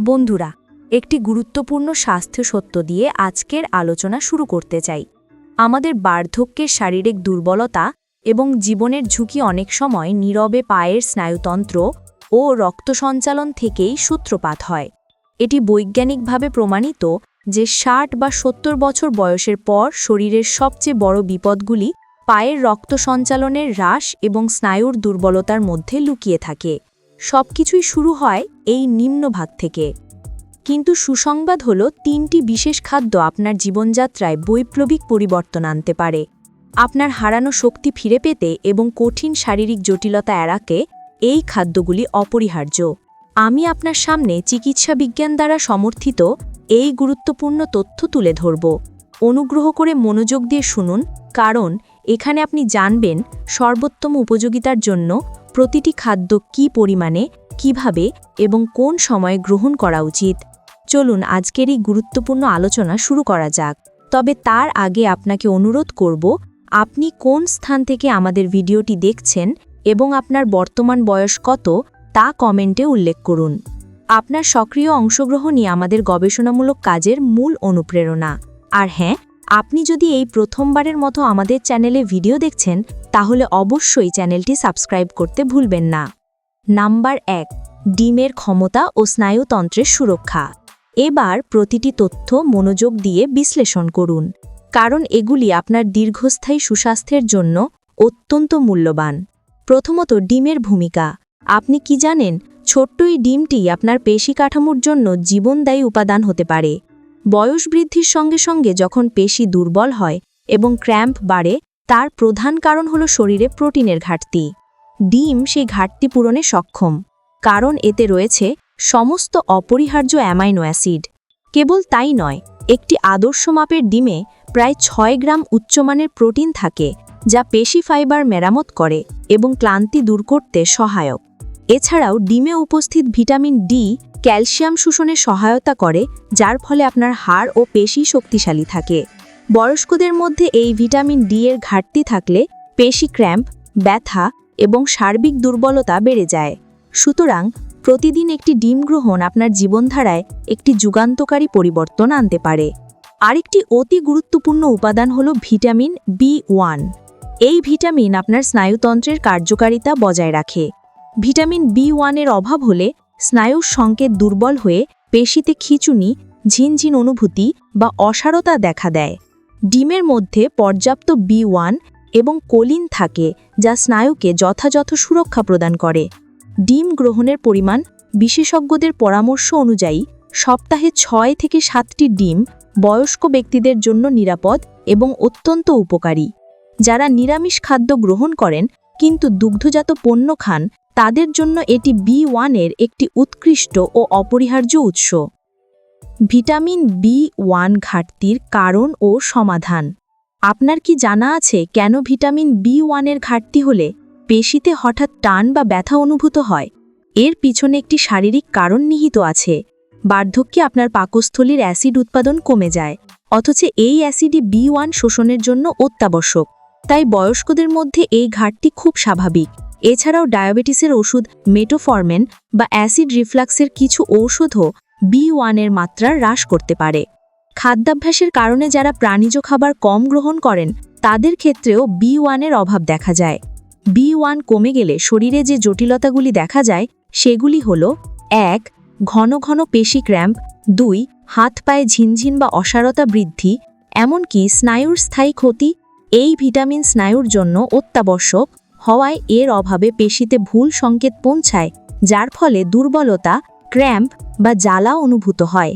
বন্ধুরা, একটি গুরুত্বপূর্ণ স্বাস্থ্য সত্য দিয়ে আজকের আলোচনা শুরু করতে চাই। আমাদের বার্ধক্যের শারীরিক দুর্বলতা এবং জীবনের ঝুঁকি অনেক সময় নীরবে পায়ের স্নায়ুতন্ত্র ও রক্ত সঞ্চালন থেকেই সূত্রপাত হয়। এটি বৈজ্ঞানিকভাবে প্রমাণিত যে ষাট বা সত্তর বছর বয়সের পর শরীরের সবচেয়ে বড় বিপদগুলি পায়ের রক্ত সঞ্চালনের হ্রাস এবং স্নায়ুর দুর্বলতার মধ্যে লুকিয়ে থাকে। সবকিছুই শুরু হয় এই নিম্নভাগ থেকে। কিন্তু সুসংবাদ হল তিনটি বিশেষ খাদ্য আপনার জীবনযাত্রায় বৈপ্লবিক পরিবর্তন আনতে পারে। আপনার হারানো শক্তি ফিরে পেতে এবং কঠিন শারীরিক জটিলতা এড়াকে এই খাদ্যগুলি অপরিহার্য। আমি আপনার সামনে চিকিৎসা বিজ্ঞান দ্বারা সমর্থিত এই গুরুত্বপূর্ণ তথ্য তুলে ধরব। অনুগ্রহ করে মনোযোগ দিয়ে শুনুন, কারণ এখানে আপনি জানবেন সর্বোত্তম উপযোগিতার জন্য প্রতিটি খাদ্য কী পরিমাণে, কীভাবে এবং কোন সময়ে গ্রহণ করা উচিত? চলুন আজকের এই গুরুত্বপূর্ণ আলোচনা শুরু করা যাক। তবে তার আগে আপনাকে অনুরোধ করব, আপনি কোন স্থান থেকে আমাদের ভিডিওটি দেখছেন এবং আপনার বর্তমান বয়স কত, তা কমেন্টে উল্লেখ করুন। আপনার সক্রিয় অংশগ্রহণই আমাদের গবেষণামূলক কাজের মূল অনুপ্রেরণা। আর হ্যাঁ আপনি যদি এই প্রথমবারের মতো আমাদের চ্যানেলে ভিডিও দেখছেন, তাহলে অবশ্যই চ্যানেলটি সাবস্ক্রাইব করতে ভুলবেন না। নাম্বার এক, ডিমের ক্ষমতা ও স্নায়ুতন্ত্রের সুরক্ষা। এবার প্রতিটি তথ্য মনোযোগ দিয়ে বিশ্লেষণ করুন, কারণ এগুলি আপনার দীর্ঘস্থায়ী সুস্বাস্থ্যের জন্য অত্যন্ত মূল্যবান। প্রথমত, ডিমের ভূমিকা। আপনি কি জানেন, ছোট্ট এই ডিমটি আপনার পেশি কাঠামোর জন্য জীবনদায়ী উপাদান হতে পারে। বয়স বৃদ্ধির সঙ্গে সঙ্গে যখন পেশি দুর্বল হয় এবং ক্র্যাম্প বাড়ে, তার প্রধান কারণ হল শরীরে প্রোটিনের ঘাটতি। ডিম সেই ঘাটতি পূরণে সক্ষম, কারণ এতে রয়েছে সমস্ত অপরিহার্য অ্যামাইনো অ্যাসিড। কেবল তাই নয়, একটি আদর্শ মাপের ডিমে প্রায় ছয় গ্রাম উচ্চমানের প্রোটিন থাকে, যা পেশি ফাইবার মেরামত করে এবং ক্লান্তি দূর করতে সহায়ক। এছাড়াও ডিমে উপস্থিত ভিটামিন ডি ক্যালসিয়াম শোষণে সহায়তা করে, যার ফলে আপনার হাড় ও পেশি শক্তিশালী থাকে। বয়স্কদের মধ্যে এই ভিটামিন ডি এর ঘাটতি থাকলে পেশি ক্র্যাম্প, ব্যথা এবং সার্বিক দুর্বলতা বেড়ে যায়। সুতরাং প্রতিদিন একটি ডিম গ্রহণ আপনার জীবনধারায় একটি যুগান্তকারী পরিবর্তন আনতে পারে। আরেকটি অতি গুরুত্বপূর্ণ উপাদান হল ভিটামিন বি ওয়ান। এই ভিটামিন আপনার স্নায়ুতন্ত্রের কার্যকারিতা বজায় রাখে। ভিটামিন বি ওয়ানের অভাব হলে স্নায়ুর সংকেত দুর্বল হয়ে পেশিতে খিচুনি, ঝিনঝিন অনুভূতি বা অসারতা দেখা দেয়। ডিমের মধ্যে পর্যাপ্ত বি ওয়ান এবং কোলিন থাকে যা স্নায়ুকে যথাযথ সুরক্ষা প্রদান করে। ডিম গ্রহণের পরিমাণ বিশেষজ্ঞদের পরামর্শ অনুযায়ী সপ্তাহে ছয় থেকে সাতটি ডিম বয়স্ক ব্যক্তিদের জন্য নিরাপদ এবং অত্যন্ত উপকারী। যারা নিরামিষ খাদ্য গ্রহণ করেন কিন্তু দুগ্ধজাত পণ্য খান তাদের জন্য এটি বি ওয়ানের একটি উৎকৃষ্ট ও অপরিহার্য উৎস। ভিটামিন বি ওয়ান ঘাটতির কারণ ও সমাধান। আপনার কি জানা আছে কেন ভিটামিন বি ওয়ানের ঘাটতি হলে পেশিতে হঠাৎ টান বা ব্যথা অনুভূত হয়? এর পিছনে একটি শারীরিক কারণ নিহিত আছে। বার্ধক্যে আপনার পাকস্থলীর অ্যাসিড উৎপাদন কমে যায়, অথচ এই অ্যাসিডই বি ওয়ান শোষণের জন্য অত্যাবশ্যক। তাই বয়স্কদের মধ্যে এই ঘাটতি খুব স্বাভাবিক। এছাড়াও ডায়াবেটিসের ওষুধ মেটোফর্মেন বা অ্যাসিড রিফ্লাক্সের কিছু ঔষধও বি ওয়ানের মাত্রা হ্রাস করতে পারে। খাদ্যাভ্যাসের কারণে যারা প্রাণীজ খাবার কম গ্রহণ করেন, তাদের ক্ষেত্রেও বি ওয়ানের অভাব দেখা যায়। বি ওয়ান কমে গেলে শরীরে যে জটিলতাগুলি দেখা যায়, সেগুলি হল, এক, ঘন ঘন পেশি ক্র্যাম্প, দুই, হাত পায়ে ঝিনঝিন বা অসারতা বৃদ্ধি, এমনকি স্নায়ুর স্থায়ী ক্ষতি, এই ভিটামিন স্নায়ুর জন্য অত্যাবশ্যক। হওয়ায় এর অভাবে পেশিতে ভুল সংকেত পৌঁছায়, যার ফলে দুর্বলতা, ক্র্যাম্প বা জ্বালা অনুভূত হয়।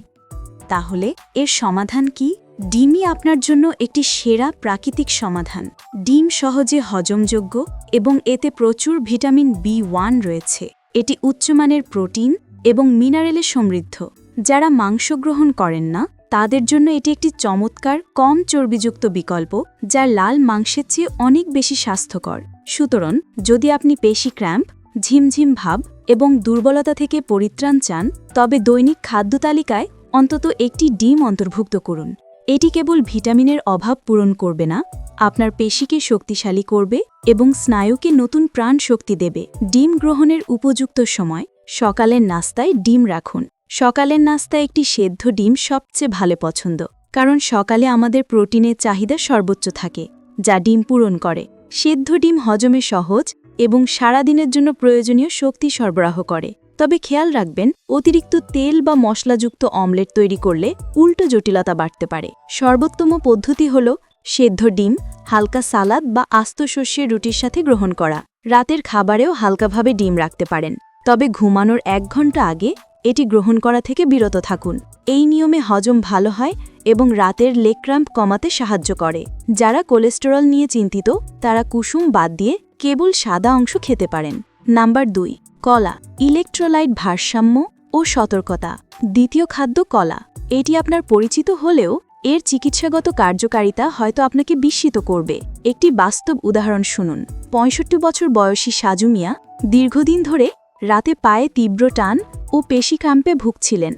তাহলে এর সমাধান কি? ডিমই আপনার জন্য একটি সেরা প্রাকৃতিক সমাধান। ডিম সহজে হজমযোগ্য এবং এতে প্রচুর ভিটামিন বি ওয়ান রয়েছে। এটি উচ্চমানের প্রোটিন এবং মিনারেলে সমৃদ্ধ। যারা মাংস গ্রহণ করেন না তাদের জন্য এটি একটি চমৎকার, কম চর্বিযুক্ত বিকল্প যা লাল মাংসের চেয়ে অনেক বেশি স্বাস্থ্যকর। সুতরাং, যদি আপনি পেশি ক্র্যাম্প, ঝিমঝিম ভাব এবং দুর্বলতা থেকে পরিত্রাণ চান, তবে দৈনিক খাদ্য তালিকায় অন্তত একটি ডিম অন্তর্ভুক্ত করুন। এটি কেবল ভিটামিনের অভাব পূরণ করবে না, আপনার পেশিকে শক্তিশালী করবে এবং স্নায়ুকে নতুন প্রাণ শক্তি দেবে। ডিম গ্রহণের উপযুক্ত সময়, সকালের নাস্তায় ডিম রাখুন। সকালের নাস্তায় একটি সেদ্ধ ডিম সবচেয়ে ভালো পছন্দ, কারণ সকালে আমাদের প্রোটিনের চাহিদা সর্বোচ্চ থাকে, যা ডিম পূরণ করে। সেদ্ধ ডিম হজমে সহজ এবং সারাদিনের জন্য প্রয়োজনীয় শক্তি সরবরাহ করে। তবে খেয়াল রাখবেন, অতিরিক্ত তেল বা মশলাযুক্ত অমলেট তৈরি করলে উল্টো জটিলতা বাড়তে পারে। সর্বোত্তম পদ্ধতি হল সেদ্ধ ডিম, হালকা সালাদ বা আস্ত শস্যের রুটির সাথে গ্রহণ করা। রাতের খাবারেও হালকাভাবে ডিম রাখতে পারেন। তবে ঘুমানোর এক ঘণ্টা আগে এটি গ্রহণ করা থেকে বিরত থাকুন। এই নিয়মে হজম ভালো হয় এবং রাতের লেগ ক্র্যাম্প কমাতে সাহায্য করে। যারা কোলেস্টেরল নিয়ে চিন্তিত, তারা কুসুম বাদ দিয়ে কেবল সাদা অংশ খেতে পারেন। নাম্বার দুই, কলা, ইলেকট্রোলাইট ভারসাম্য ও সতর্কতা। দ্বিতীয় খাদ্য কলা। এটি আপনার পরিচিত হলেও এর চিকিৎসাগত কার্যকারিতা হয়তো আপনাকে বিস্মিত করবে। একটি বাস্তব উদাহরণ শুনুন। পঁয়ষট্টি বছর বয়সী সাজুমিয়া দীর্ঘদিন ধরে রাতে পায়ে তীব্র টান ও পেশিক্রাম্পে ভুগছিলেন।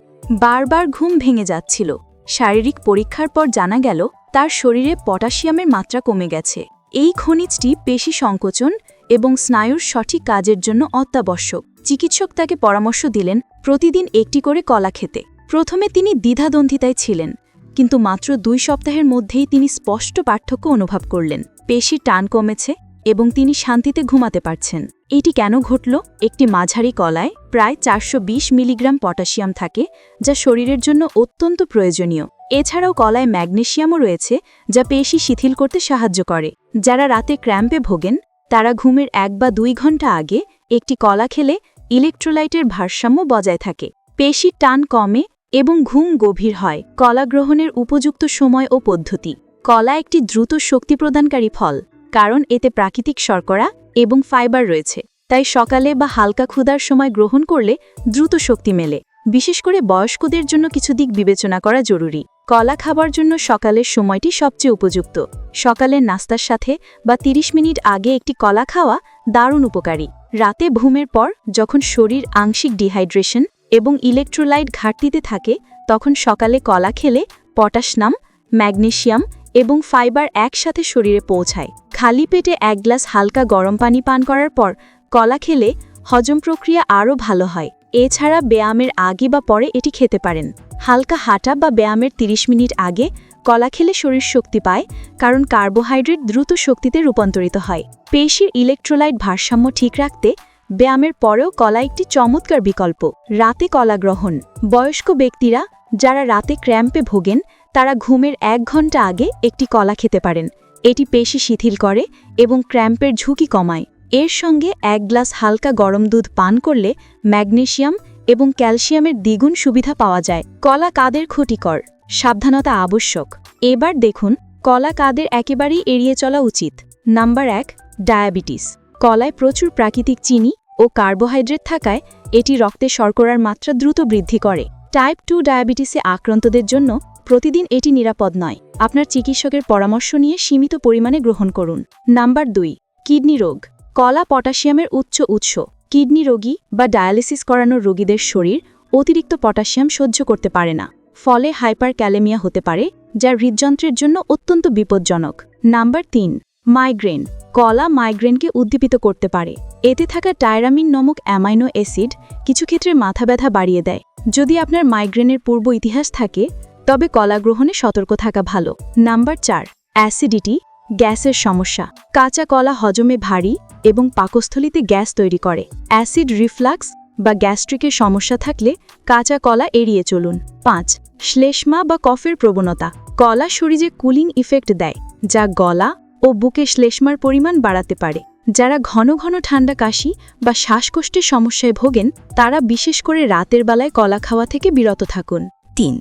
বারবার ঘুম ভেঙে যাচ্ছিল। শারীরিক পরীক্ষার পর জানা গেল, তার শরীরে পটাশিয়ামের মাত্রা কমে গেছে। এই খনিজটি পেশি সংকোচন এবং স্নায়ুর সঠিক কাজের জন্য অত্যাবশ্যক। চিকিৎসক তাকে পরামর্শ দিলেন, প্রতিদিন একটি করে কলা খেতে। প্রথমে তিনি দ্বিধাদ্বন্দ্বিতায় ছিলেন, কিন্তু মাত্র দুই সপ্তাহের মধ্যেই তিনি স্পষ্ট পার্থক্য অনুভব করলেন। পেশির টান কমেছে এবং তিনি শান্তিতে ঘুমাতে পারছেন। এটি কেন ঘটল? একটি মাঝারি কলায় প্রায় চারশো বিশ মিলিগ্রাম পটাশিয়াম থাকে, যা শরীরের জন্য অত্যন্ত প্রয়োজনীয়। এছাড়াও কলায় ম্যাগনেশিয়ামও রয়েছে, যা পেশি শিথিল করতে সাহায্য করে। যারা রাতে ক্র্যাম্পে ভোগেন, তারা ঘুমের এক বা দুই ঘণ্টা আগে একটি কলা খেলে ইলেকট্রোলাইটের ভারসাম্য বজায় থাকে। পেশির টান কমে এবং ঘুম গভীর হয়, কলা গ্রহণের উপযুক্ত সময় ও পদ্ধতি। কলা একটি দ্রুত শক্তি প্রদানকারী ফল। কারণ এতে প্রাকৃতিক শর্করা এবং ফাইবার রয়েছে। তাই সকালে বা হালকা ক্ষুধার সময় গ্রহণ করলে দ্রুত শক্তি মেলে। বিশেষ করে বয়স্কদের জন্য কিছু দিক বিবেচনা করা জরুরি। কলা খাবার জন্য সকালের সময়টি সবচেয়ে উপযুক্ত। সকালের নাস্তার সাথে বা ৩০ মিনিট আগে একটি কলা খাওয়া দারুণ উপকারী। রাতে ঘুমের পর যখন শরীর আংশিক ডিহাইড্রেশন এবং ইলেকট্রোলাইট ঘাটতিতে থাকে, তখন সকালে কলা খেলে পটাশনাম ম্যাগনেশিয়াম এবং ফাইবার একসাথে শরীরে পৌঁছায়। খালি পেটে এক গ্লাস হালকা গরম পানি পান করার পর কলা খেলে হজম প্রক্রিয়া আরও ভালো হয়। এছাড়া ব্যায়ামের আগে বা পরে এটি খেতে পারেন। হালকা হাঁটা বা ব্যায়ামের ৩০ মিনিট আগে কলা খেলে শরীর শক্তি পায়, কারণ কার্বোহাইড্রেট দ্রুত শক্তিতে রূপান্তরিত হয়। পেশির ইলেকট্রোলাইট ভারসাম্য ঠিক রাখতে ব্যায়ামের পরেও কলা একটি চমৎকার বিকল্প। রাতে কলা গ্রহণ। বয়স্ক ব্যক্তিরা যারা রাতে ক্র্যাম্পে ভোগেন, তারা ঘুমের এক ঘণ্টা আগে একটি কলা খেতে পারেন। এটি পেশি শিথিল করে এবং ক্র্যাম্পের ঝুঁকি কমায়। এর সঙ্গে এক গ্লাস হালকা গরম দুধ পান করলে ম্যাগনেশিয়াম এবং ক্যালসিয়ামের দ্বিগুণ সুবিধা পাওয়া যায়। কলা কাদের ক্ষতিকর? সাবধানতা আবশ্যক। এবার দেখুন, কলা কাদের একেবারেই এড়িয়ে চলা উচিত। নাম্বার এক, ডায়াবেটিস। কলায় প্রচুর প্রাকৃতিক চিনি ও কার্বোহাইড্রেট থাকায় এটি রক্তে শর্করার মাত্রা দ্রুত বৃদ্ধি করে। টাইপ টু ডায়াবেটিসে আক্রান্তদের জন্য প্রতিদিন এটি নিরাপদ নয়। আপনার চিকিৎসকের পরামর্শ নিয়ে সীমিত পরিমাণে গ্রহণ করুন। নাম্বার দুই, কিডনি রোগ। কলা পটাশিয়ামের উচ্চ উৎস। কিডনি রোগী বা ডায়ালিসিস করানোর রোগীদের শরীর অতিরিক্ত পটাশিয়াম সহ্য করতে পারে না। ফলে হাইপার ক্যালেমিয়া হতে পারে, যা হৃদযন্ত্রের জন্য অত্যন্ত বিপজ্জনক। নাম্বার তিন, মাইগ্রেন। কলা মাইগ্রেনকে উদ্দীপিত করতে পারে। এতে থাকা টায়রামিন নামক অ্যামাইনো অ্যাসিড কিছু ক্ষেত্রে মাথা ব্যথা বাড়িয়ে দেয়। যদি আপনার মাইগ্রেনের পূর্ব ইতিহাস থাকে তবে কলা গ্রহণে সতর্ক থাকা ভালো। নাম্বার চার, অ্যাসিডিটি, গ্যাসের সমস্যা। কাঁচা কলা হজমে ভারী এবং পাকস্থলিতে গ্যাস তৈরি করে। অ্যাসিড রিফ্লাক্স বা গ্যাস্ট্রিকের সমস্যা থাকলে কাঁচা কলা এড়িয়ে চলুন। পাঁচ, শ্লেষ্মা বা কফের প্রবণতা। কলা শরীরে কুলিং ইফেক্ট দেয়, যা গলা ও বুকে শ্লেষ্মার পরিমাণ বাড়াতে পারে। যারা ঘন ঘন ঠান্ডা কাশি বা শ্বাসকষ্টের সমস্যায় ভোগেন, তারা বিশেষ করে রাতের বেলায় কলা খাওয়া থেকে বিরত থাকুন। তিন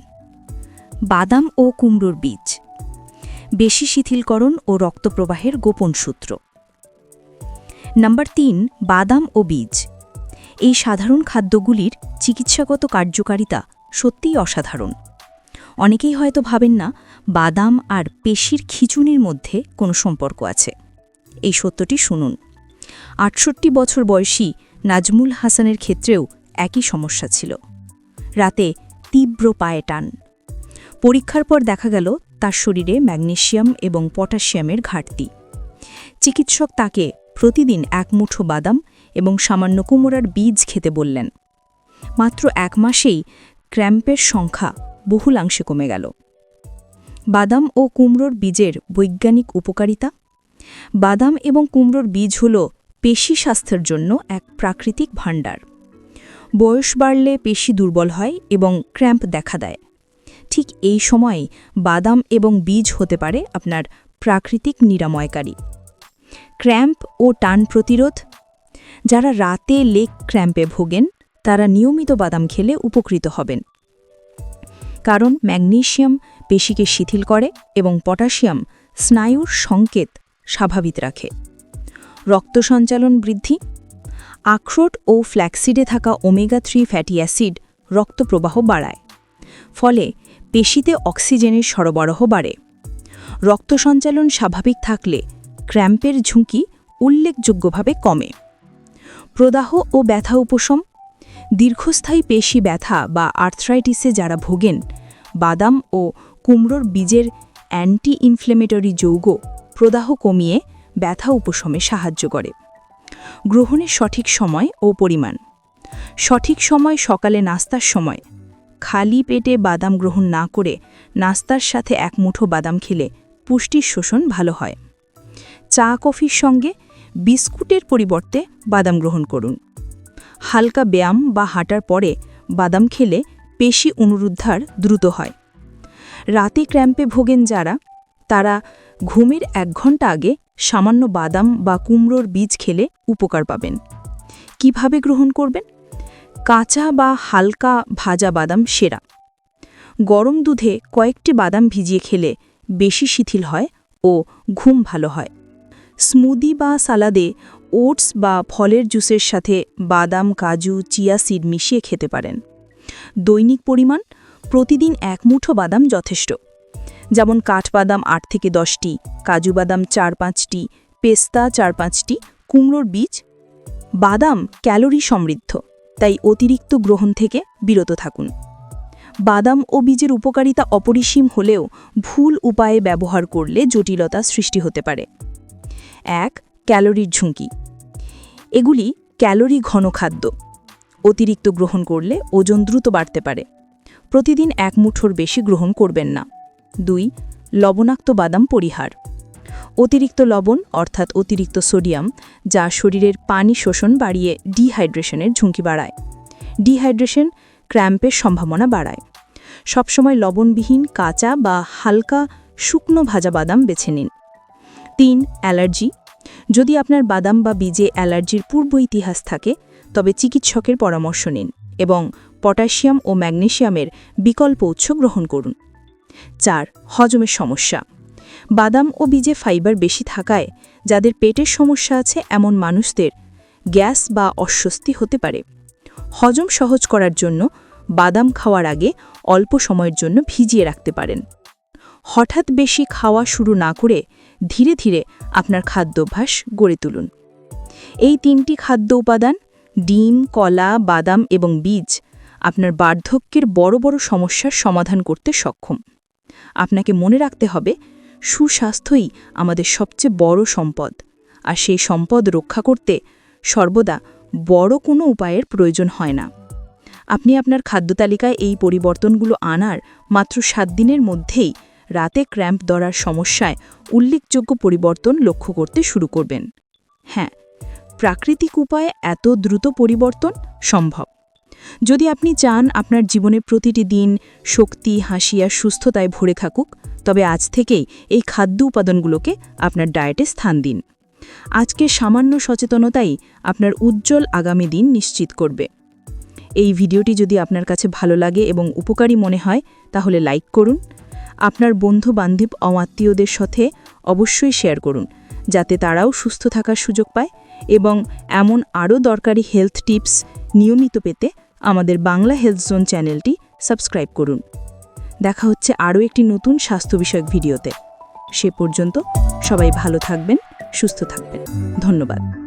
বাদাম ও কুমড়োর বীজ। বেশি শিথিলকরণ ও রক্তপ্রবাহের গোপন সূত্র। নাম্বার তিন, বাদাম ও বীজ। এই সাধারণ খাদ্যগুলির চিকিৎসাগত কার্যকারিতা সত্যিই অসাধারণ। অনেকেই হয়তো ভাবেন না, বাদাম আর পেশির খিচুনির মধ্যে কোনো সম্পর্ক আছে। এই সত্যটি শুনুন। আটষট্টি বছর বয়সী নাজমুল হাসানের ক্ষেত্রেও একই সমস্যা ছিল। রাতে তীব্র পায়ে টান। পরীক্ষার পর দেখা গেল তার শরীরে ম্যাগনেশিয়াম এবং পটাশিয়ামের ঘাটতি। চিকিৎসক তাকে প্রতিদিন এক মুঠো বাদাম এবং সামান্য কুমড়ার বীজ খেতে বললেন। মাত্র এক মাসেই ক্র্যাম্পের সংখ্যা বহুলাংশে কমে গেল। বাদাম ও কুমড়োর বীজের বৈজ্ঞানিক উপকারিতা? বাদাম এবং কুমড়োর বীজ হল পেশি স্বাস্থ্যের জন্য এক প্রাকৃতিক ভাণ্ডার। বয়স বাড়লে পেশি দুর্বল হয় এবং ক্র্যাম্প দেখা দেয়। ঠিক এই সময়ে বাদাম এবং বীজ হতে পারে আপনার প্রাকৃতিক নিরাময়কারী। ক্র্যাম্প ও টান প্রতিরোধ। যারা রাতে লেগ ক্র্যাম্পে ভোগেন, তারা নিয়মিত বাদাম খেলে উপকৃত হবেন। কারণ ম্যাগনেশিয়াম পেশিকে শিথিল করে এবং পটাশিয়াম স্নায়ুর সংকেত স্বাভাবিক রাখে। রক্ত সঞ্চালন বৃদ্ধি। আখরোট ও ফ্ল্যাক্সিডে থাকা ওমেগা থ্রি ফ্যাটি অ্যাসিড রক্তপ্রবাহ বাড়ায়। ফলে পেশিতে অক্সিজেনের সরবরাহ বাড়ে। রক্ত সঞ্চালন স্বাভাবিক থাকলে ক্র্যাম্পের ঝুঁকি উল্লেখযোগ্যভাবে কমে। প্রদাহ ও ব্যথা উপশম, দীর্ঘস্থায়ী পেশি ব্যথা বা আর্থ্রাইটিসে যারা ভোগেন, বাদাম ও কুমড়োর বীজের অ্যান্টি ইনফ্লেমেটরি যৌগ প্রদাহ কমিয়ে ব্যথা উপশমে সাহায্য করে। গ্রহণের সঠিক সময় ও পরিমাণ। সঠিক সময় সকালে নাস্তার সময় খালি পেটে বাদাম গ্রহণ না করে নাস্তার সাথে এক মুঠো বাদাম খেলে পুষ্টির শোষণ ভালো হয়। চা, কফির সঙ্গে বিস্কুটের পরিবর্তে বাদাম গ্রহণ করুন। হালকা ব্যায়াম বা হাঁটার পরে বাদাম খেলে পেশি অনুরুদ্ধার দ্রুত হয়। রাতে ক্র্যাম্পে ভোগেন যারা, তারা ঘুমের এক ঘণ্টা আগে সামান্য বাদাম বা কুমড়োর বীজ খেলে উপকার পাবেন। কীভাবে গ্রহণ করবেন? কাঁচা বা হালকা ভাজা বাদাম সেরা। গরম দুধে কয়েকটি বাদাম ভিজিয়ে খেলে বেশি শিথিল হয় ও ঘুম ভালো হয়। স্মুদি বা সালাদে ওটস বা ফলের জুসের সাথে বাদাম, কাজু, চিয়া সিড মিশিয়ে খেতে পারেন। দৈনিক পরিমাণ প্রতিদিন এক মুঠো বাদাম যথেষ্ট। যেমন কাঠবাদাম আট থেকে দশটি, কাজু বাদাম চার পাঁচটি, পেস্তা চার পাঁচটি, কুমড়োর বীজ। বাদাম ক্যালোরি সমৃদ্ধ। তাই অতিরিক্ত গ্রহণ থেকে বিরত থাকুন। বাদাম ও বীজের উপকারিতা অপরিসীম হলেও ভুল উপায়ে ব্যবহার করলে জটিলতা সৃষ্টি হতে পারে। এক, ক্যালোরির ঝুঁকি। এগুলি ক্যালোরি ঘন খাদ্য। অতিরিক্ত গ্রহণ করলে ওজন দ্রুত বাড়তে পারে। প্রতিদিন এক মুঠোর বেশি গ্রহণ করবেন না। দুই, লবণাক্ত বাদাম পরিহার। অতিরিক্ত লবণ, অর্থাৎ অতিরিক্ত সোডিয়াম, যা শরীরের পানি শোষণ বাড়িয়ে ডিহাইড্রেশনের ঝুঁকি বাড়ায়। ডিহাইড্রেশন ক্র্যাম্পের সম্ভাবনা বাড়ায়। সবসময় লবণবিহীন কাঁচা বা হালকা শুকনো ভাজা বাদাম বেছে নিন। তিন, অ্যালার্জি। যদি আপনার বাদাম বা বীজে অ্যালার্জির পূর্ব ইতিহাস থাকে, তবে চিকিৎসকের পরামর্শ নিন এবং পটাশিয়াম ও ম্যাগনেশিয়ামের বিকল্প উৎস গ্রহণ করুন। চার, হজমের সমস্যা। বাদাম ও বীজে ফাইবার বেশি থাকায় যাদের পেটের সমস্যা আছে এমন মানুষদের গ্যাস বা অস্বস্তি হতে পারে। হজম সহজ করার জন্য বাদাম খাওয়ার আগে অল্প সময়ের জন্য ভিজিয়ে রাখতে পারেন। হঠাৎ বেশি খাওয়া শুরু না করে ধীরে ধীরে আপনার খাদ্যাভ্যাস গড়ে তুলুন। এই তিনটি খাদ্য উপাদান, ডিম, কলা, বাদাম এবং বীজ, আপনার বার্ধক্যের বড় বড় সমস্যার সমাধান করতে সক্ষম। আপনাকে মনে রাখতে হবে সুস্বাস্থ্যই আমাদের সবচেয়ে বড় সম্পদ। আর সেই সম্পদ রক্ষা করতে সর্বদা বড় কোনো উপায়ের প্রয়োজন হয় না। আপনি আপনার খাদ্য তালিকায় এই পরিবর্তনগুলো আনার মাত্র সাত দিনের মধ্যেই রাতে ক্র্যাম্প ধরার সমস্যায় উল্লেখযোগ্য পরিবর্তন লক্ষ্য করতে শুরু করবেন। হ্যাঁ প্রাকৃতিক উপায়ে এত দ্রুত পরিবর্তন সম্ভব। যদি আপনি চান আপনার জীবনের প্রতিটি দিন শক্তি, হাসি আর সুস্থতায় ভরে থাকুক তবে আজ থেকেই এই খাদ্য উপাদানগুলোকে আপনার ডায়েটে স্থান দিন। আজকে সামান্য সচেতনতাই আপনার উজ্জ্বল আগামী দিন নিশ্চিত করবে। এই ভিডিওটি যদি আপনার কাছে ভালো লাগে এবং উপকারী মনে হয়, তাহলে লাইক করুন। আপনার বন্ধু বান্ধব অমাত্মীয়দের সাথে অবশ্যই শেয়ার করুন, যাতে তারাও সুস্থ থাকার সুযোগ পায় এবং এমন আরও দরকারি হেলথ টিপস নিয়মিত পেতে আমাদের বাংলা হেলথ জোন চ্যানেলটি সাবস্ক্রাইব করুন। দেখা হচ্ছে আরও একটি নতুন স্বাস্থ্য বিষয়ক ভিডিওতে। সে পর্যন্ত সবাই ভালো থাকবেন, সুস্থ থাকবেন। ধন্যবাদ।